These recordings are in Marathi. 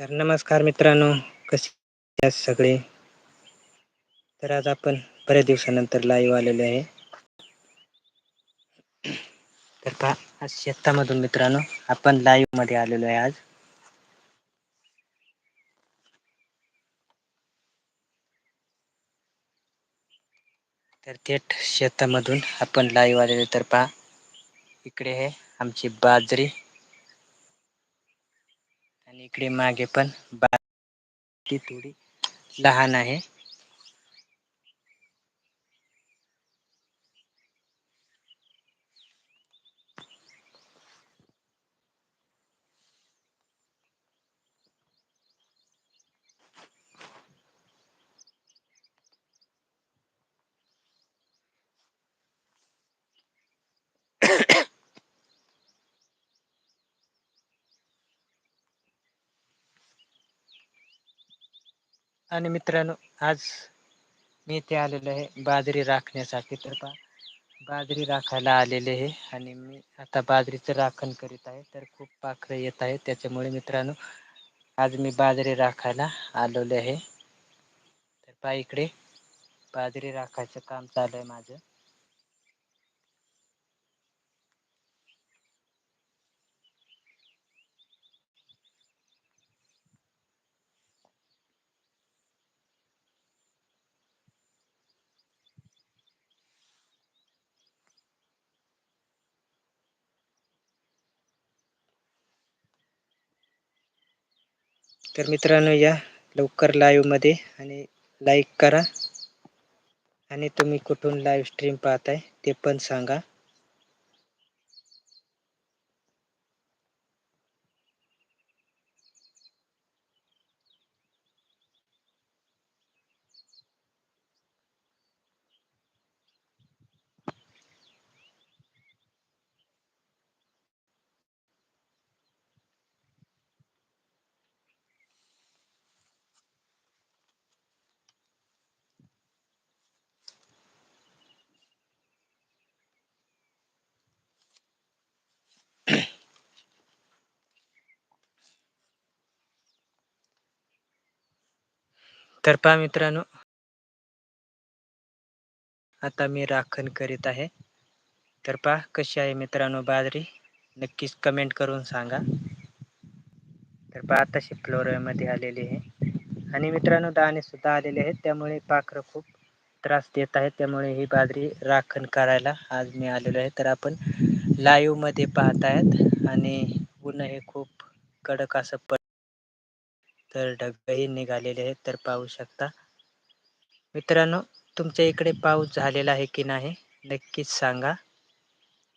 तर नमस्कार मित्रांनो कसे सगळे? तर आज आपण बऱ्याच दिवसानंतर लाईव्ह आलेले आहे. तर पहा आज शेतामधून मित्रांनो आपण लाईव्हमध्ये आलेलो आहे आज. तर थेट शेतामधून आपण लाईव्ह आलेलो तर पहा इकडे आहे आमची बाजरी. इकडे मागे पण बाकी थोडी लहान आहे. आणि मित्रांनो आज मी इथे आलेलो आहे बाजरी राखण्यासाठी. तर पा बाजरी राखायला आलेले आहे आणि मी आता बाजरीचं राखण करीत आहे. तर खूप पाखरं येत आहे त्याच्यामुळे मित्रांनो आज मी बाजरी राखायला आलेलो आहे. तर पा इकडे बाजरी राखायचं काम चालू आहे माझं. तर मित्रांनो या लवकर लाईव्हमध्ये आणि लाईक करा. आणि तुम्ही कुठून लाईव्ह स्ट्रीम पाहताय ते पण सांगा. तर पहा मित्रांनो आता मी राखण करीत आहे. तर पहा कशी आहे मित्रांनो बाजरी नक्कीच कमेंट करून सांगा. तर पहा आताशी मध्ये आलेली आहे. आणि मित्रांनो दाणे सुद्धा आलेले आहेत त्यामुळे पाखरं खूप त्रास देत आहेत त्यामुळे ही बाजरी राखण करायला आज मी आलेलो आहे. तर आपण लाईव्हमध्ये पाहत आहेत आणि ऊन हे खूप कडक असं पड तर ढगही निघालेले आहेत तर पाहू शकता. मित्रांनो तुमच्या इकडे पाऊस झालेला आहे की नाही नक्कीच सांगा.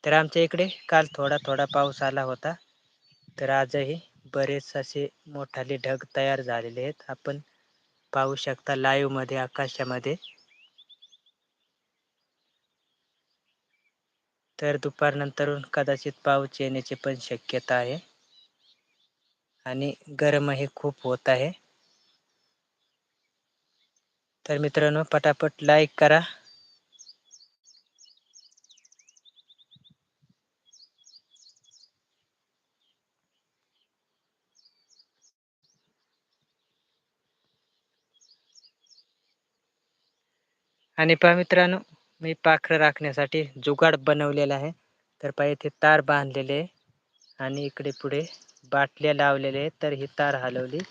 तर आमच्या इकडे काल थोडा थोडा पाऊस आला होता तर आजही बरेच असे मोठाले ढग तयार झालेले आहेत. आपण पाहू शकता लाईव्हमध्ये आकाशामध्ये. तर दुपारनंतरून कदाचित पाऊस येण्याची पण शक्यता आहे. आणि गरमही खूप होत आहे. तर मित्रांनो पटापट लाईक करा. आणि पहा मित्रांनो मी पाखरं राखण्यासाठी जुगाड बनवलेला आहे. तर पहा इथे तार बांधलेले आहे. आणि इकडे पुढे बाटल्या लावलेले आहेत तर ही तार हलवली.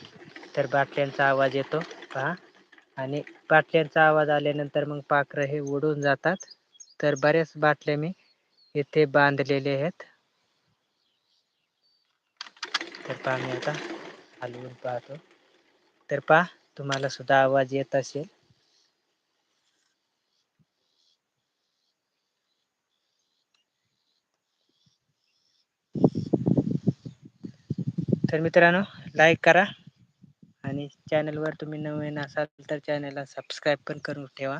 तर बाटल्यांचा आवाज येतो पहा. आणि बाटल्यांचा आवाज आल्यानंतर मग पाखरं हे उडून जातात. तर बऱ्याच बाटल्या मी इथे बांधलेले आहेत. तर पहा मी आता हलवून पाहतो. तर पहा तुम्हाला सुद्धा आवाज येत असेल. तर मित्रांनो लाईक करा आणि चॅनलवर तुम्ही नवीन असाल तर चॅनलला सबस्क्राईब पण करून ठेवा.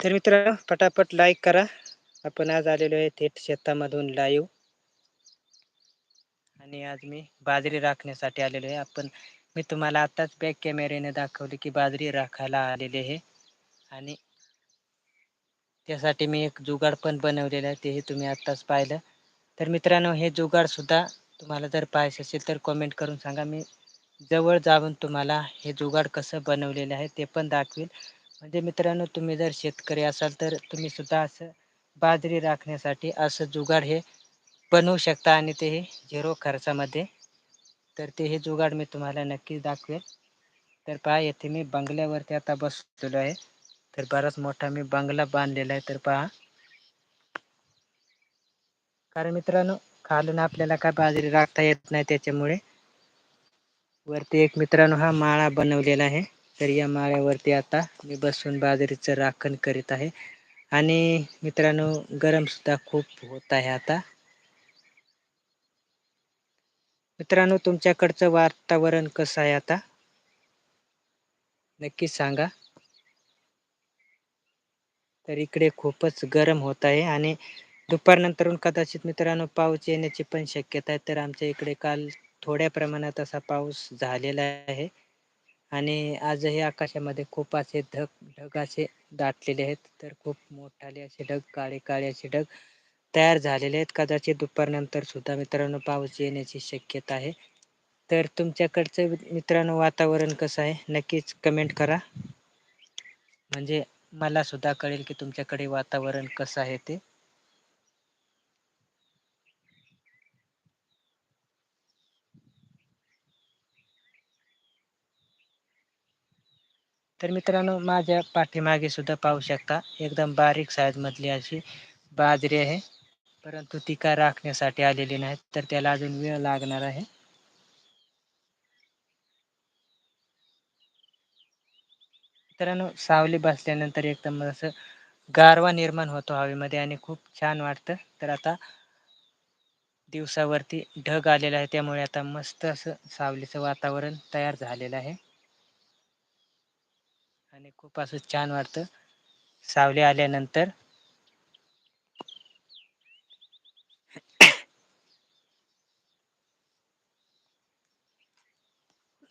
तर मित्रांनो पटापट लाईक करा. आपण आज आलेलो आहे थेट शेतामधून लाईव्ह आणि आज मी बाजरी राखण्यासाठी आलेलो आहे. आपण मी तुम्हाला आताच बॅक कॅमेऱ्याने दाखवले की बाजरी राखायला आलेले आहे. आणि त्यासाठी मी एक जुगाड पण बनवलेलं आहे तेही तुम्ही आत्ताच पाहिलं. तर मित्रांनो हे जुगाड सुद्धा तुम्हाला जर पाहायचं असेल तर कमेंट करून सांगा. मी जवळ जाऊन तुम्हाला हे जुगाड कसं बनवलेलं आहे ते पण दाखवेल. म्हणजे मित्रांनो तुम्ही जर शेतकरी असाल तर तुम्ही सुद्धा असं बाजरी राखण्यासाठी असं जुगाड हे बनवू शकता आणि ते हे झिरो खर्चामध्ये. तर ते हे जुगाड मी तुम्हाला नक्कीच दाखवेल. तर पहा येथे मी बंगल्यावरती आता बसलेलो आहे. तर बराच मोठा मी बंगला बांधलेला आहे. तर पहा. कारण मित्रांनो खालून आपल्याला काय बाजरी राखता येत नाही त्याच्यामुळे. वरती एक मित्रांनो हा माळा बनवलेला आहे. तर या माळ्यावरती आता मी बसून बाजरीचं राखण करीत आहे. आणि मित्रांनो गरम सुद्धा खूप होत आहे आता. मित्रांनो तुमच्याकडचं वातावरण कसं आहे आता? नक्कीच सांगा. तर इकडे खूपच गरम होत आहे आणि दुपारनंतरून कदाचित मित्रांनो पाऊस येण्याची पण शक्यता आहे. तर आमच्या इकडे काल थोड्या प्रमाणात असा पाऊस झालेला आहे आणि आजही आकाशामध्ये खूप असे ढग ढग असे दाटलेले आहेत. तर खूप मोठाले असे ढग काळे काळे असे ढग. तयार झालेले आहेत. कदाचित दुपारनंतर सुद्धा मित्रांनो पाऊस येण्याची शक्यता आहे. तर तुमच्याकडचं मित्रांनो वातावरण कसं आहे? नक्कीच कमेंट करा. म्हणजे मला सुद्धा कळेल की तुमच्याकडे वातावरण कसं आहे ते. तर मित्रांनो माझ्या पाठीमागे सुद्धा पाहू शकता. एकदम बारीक साईज मधली अशी बाजरी आहे. परंतु ती काय राखण्यासाठी आलेली नाहीत तर त्याला अजून वेळ लागणार आहे. मित्रांनो सावली बसल्यानंतर एकदम असं गारवा निर्माण होतो हवेमध्ये आणि खूप छान वाटतं. तर आता दिवसावरती ढग आलेला आहे त्यामुळे आता मस्त असं सावलीचं वातावरण तयार झालेलं आहे. आणि खूप असं छान वाटतं. सावली आल्यानंतर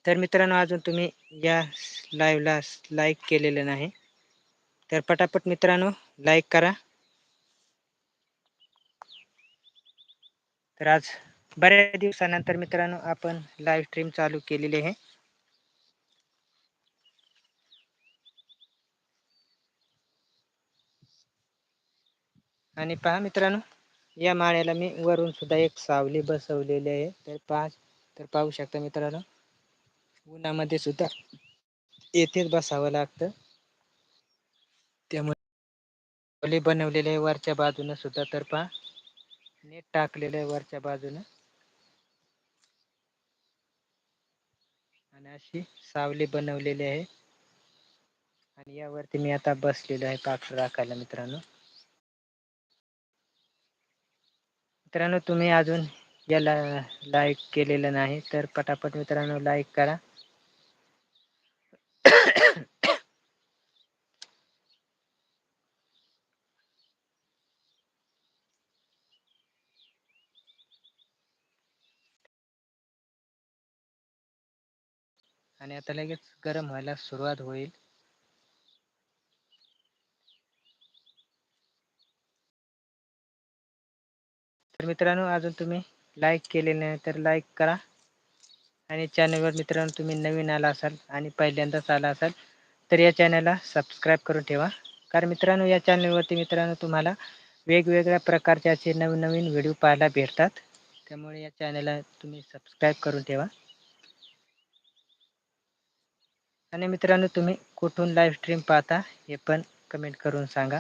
तर मित्रांनो अजून तुम्ही या लाईव्हला लाईक केलेलं नाही. तर पटापट मित्रांनो लाईक करा. तर आज बऱ्याच दिवसानंतर मित्रांनो आपण लाईव्ह स्ट्रीम चालू केलेली आहे. आणि पहा मित्रांनो या माळ्याला मी वरून सुद्धा एक सावली बसवलेली आहे. तर पहा तर पाहू शकता मित्रांनो. उन्हामध्ये सुद्धा येथेच बसावं लागतं. त्यामुळे बनवलेले आहे वरच्या बाजूनं सुद्धा तर पहा. नेट टाकलेलं आहे वरच्या बाजूनं. आणि अशी सावली बनवलेली आहे. आणि यावरती मी आता बसलेलो आहे पाखरं राखायला मित्रांनो. मित्रांनो तुम्ही अजून याला लाईक केलेलं नाही तर पटापट मित्रांनो लाईक करा आणि आता लगेच गरम व्हायला सुरुवात होईल. तर मित्रांनो अजून तुम्ही लाईक केले नाही तर लाईक करा. आणि चॅनलवर मित्रांनो तुम्ही नवीन आला असाल आणि पहिल्यांदाच आला असाल तर या चॅनलला सबस्क्राईब करून ठेवा. कारण मित्रांनो या चॅनलवरती मित्रांनो तुम्हाला वेगवेगळ्या प्रकारचे असे नवनवीन व्हिडिओ पाहायला भेटतात. त्यामुळे या चॅनलला तुम्ही सबस्क्राईब करून ठेवा. आणि मित्रांनो तुम्ही कुठून लाईव्ह स्ट्रीम पाहता हे पण कमेंट करून सांगा.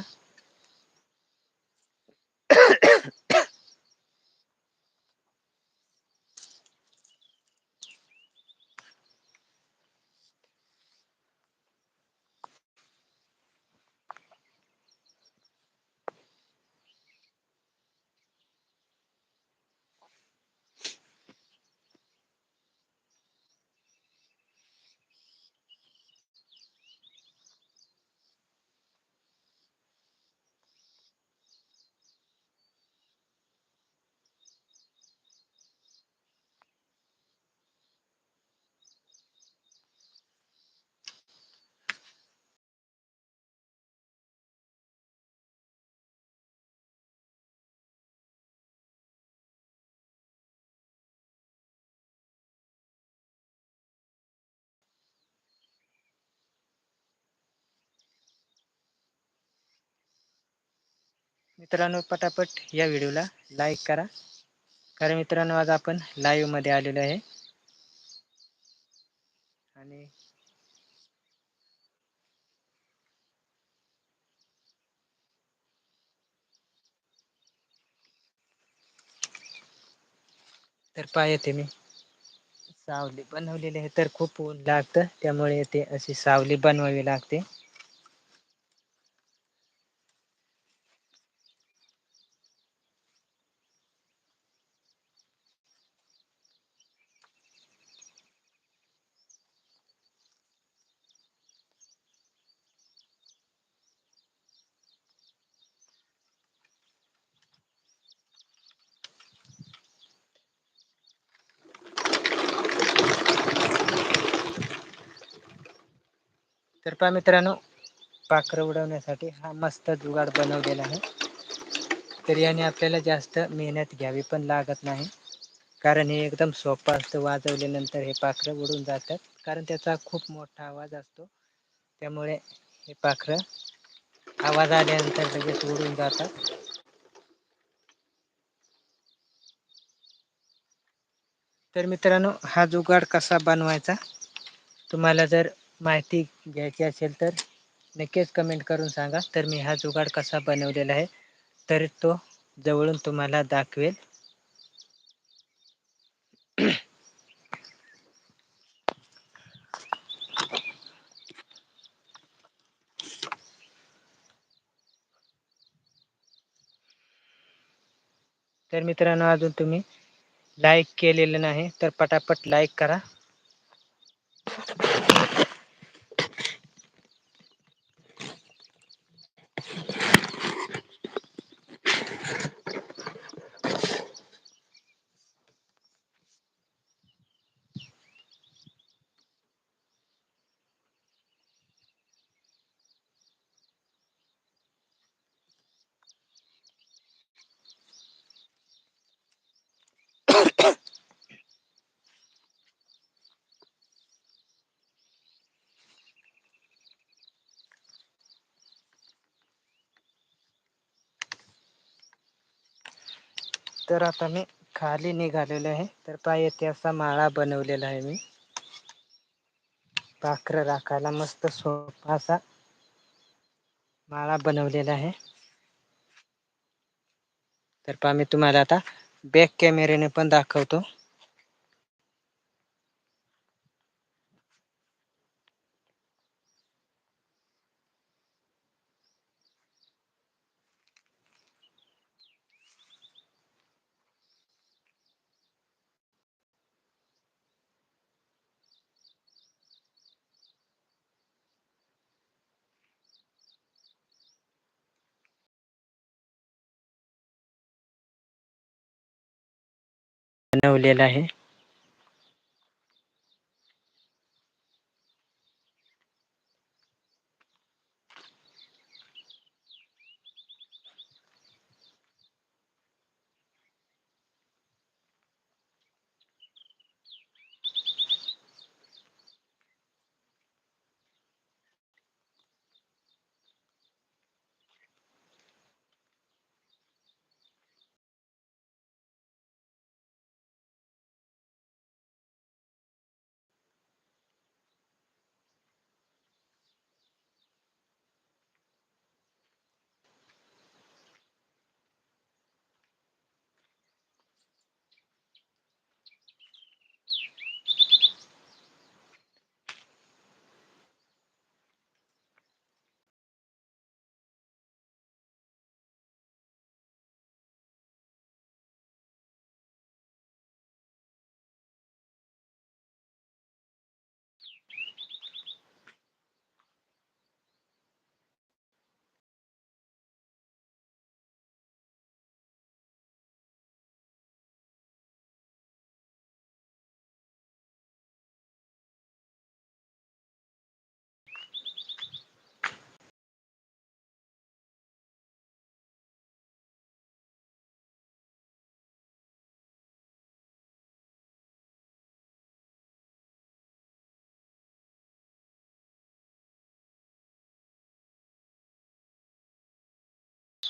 मित्रांनो पटापट या व्हिडिओला लाईक करा. कारण मित्रांनो आज आपण लाईव्हमध्ये आलेलो आहे. आणि तर पाय येते मी. सावली बनवलेली आहे तर खूप ऊन लागतं त्यामुळे येते अशी सावली बनवावी लागते. तर पहा मित्रांनो पाखरं उडवण्यासाठी हा मस्त जुगाड बनवलेला आहे. तर याने आपल्याला जास्त मेहनत घ्यावी पण लागत नाही. कारण हे एकदम सोपं असतं वाजवल्यानंतर हे पाखरं उडून जातात. कारण त्याचा खूप मोठा आवाज असतो. त्यामुळे हे पाखरं आवाज आल्यानंतर लगेच उडून जातात. तर मित्रांनो हा जुगाड कसा बनवायचा? तुम्हाला जर माहिती घ्यायची असेल तर नक्कीच कमेंट करून सांगा. तर मी हा जुगाड कसा बनवलेला आहे तर तो जवळून तुम्हाला दाखवेल. तर मित्रांनो अजून तुम्ही लाईक केलेलं नाही तर पटापट लाईक करा. तर आता मी खाली निघालेलो आहे. तर पाय येते असा माळा बनवलेला आहे मी. पाखरं राखायला मस्त सोपा असा माळा बनवलेला आहे. तर पहा मी तुम्हाला आता बॅक कॅमेऱ्याने पण दाखवतो. बनवलेला आहे.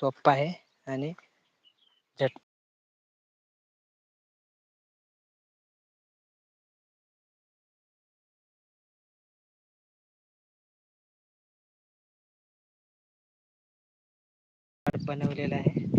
सोपा आहे आणि झट बनवलेला आहे.